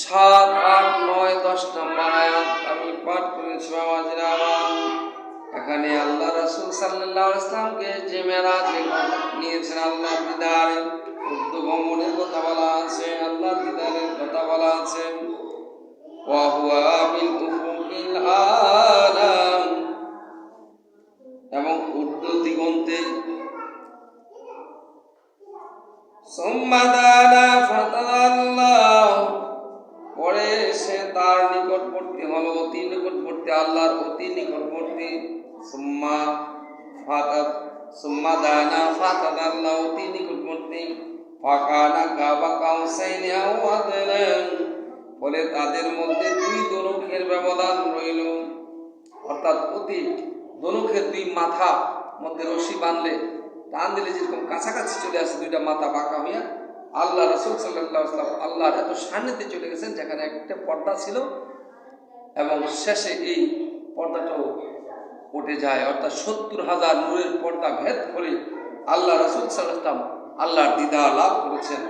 সাত আট নয় দশ নম্বর আয়াত আমি পাঠ করেছি বাবাজিরা আমার এখানে আল্লাহ রাসূল আলাইহি ইসলামকে যে মেরাজে নিয়েছেন আল্লাহ দিদারে, উর্দু কথা বলা আছে আল্লাহ দিদারের কথা বলা আছে। এবং উর্দু দিগন্তে সম্মাদানা সে তার নিকটবর্তী হলো অতি নিকটবর্তী, আল্লাহর অতি নিকটবর্তী। সুম্মা সুম্মা দানা আল্লাহ অতি নিকটবর্তী। ফাকানা ফলে তাদের মধ্যে দুই দনুখের ব্যবধান রইল। অর্থাৎ অতি দনুখের দুই মাথা মধ্যে রশি বাঁধলে টান দিলে যেরকম কাছাকাছি চলে আসে দুইটা মাথা বাঁকা হইয়া আল্লাহ রসুল সাল্লাম আল্লাহর এত সান্নিধ্যে চলে গেছেন, যেখানে একটা পর্দা ছিল এবং শেষে এই পর্দাটাও উঠে যায়। অর্থাৎ সত্তর হাজার নূরের পর্দা ভেদ করে আল্লাহ রসুল সাল্লাম আল্লাহর দিদা লাভ করেছেন।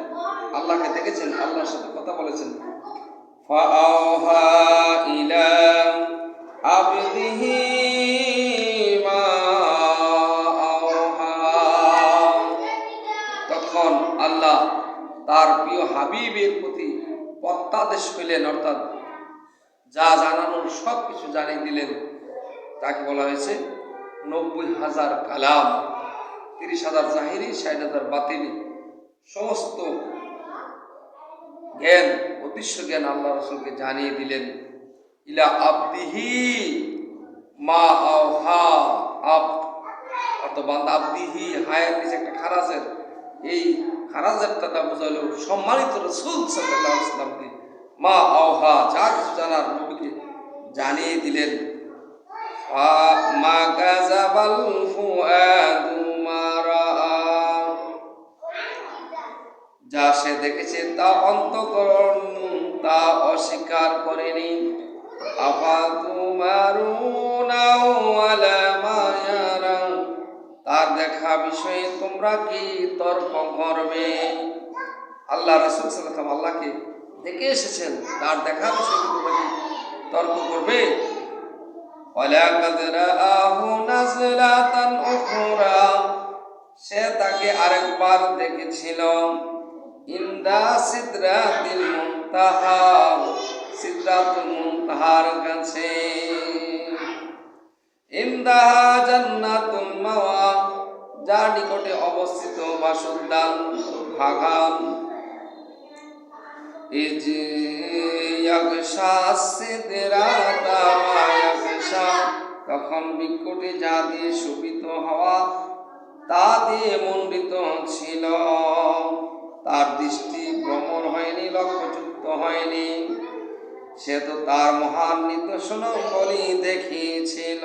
আল্লাহকে দেখেছেন, আল্লাহর সাথে কথা বলেছেন। তখন আল্লাহ তার প্রিয় হাবিবের প্রতি পত্তাদেশ পেলেন, অর্থাৎ যা জানানোর সব কিছু জানিয়ে দিলেন, তাকে বলা হয়েছে নব্বই হাজার কালাম, তিরিশ হাজার জাহিরি, ষাট হাজার বাতিনি সমস্ত জ্ঞান, অদৃশ্য জ্ঞান আল্লাহ রসুলকে জানিয়ে দিলেন। ইলা আব্দিহি মা আওহা আব অর্থ বান্দা আব্দিহি, হায়ের নিচে একটা খারাজের এই সম্মানিত রসুল সাল্লাহ ইসলামকে মা যা কিছু জানার নবীকে জানিয়ে দিলেন। যা সে দেখেছে তা অন্তকরণ, তা অস্বীকার করেনি। আফা তুমারুনাও দেখা বিষয়ে তোমরা কি তর্ক করবে? আল্লাহ রাসুল সাল্লাম আল্লাহকে দেখে এসেছেন, তার দেখা বিষয়ে তোমরা কি তর্ক করবে? সে তাকে আরেকবার দেখেছিল। ইন্দা সিদ্রাতিল মুন্তাহা যার নিকটে অবস্থিত মা ইয়াগশা তখন বিকটে যা দিয়ে শোভিত হওয়া, তা দিয়ে মণ্ডিত ছিল। তার দৃষ্টি ভ্রমণ হয়নি লক্ষ্যযুক্ত হয়নি। সে তো তার মহান নিদর্শন বলি দেখিয়েছিল।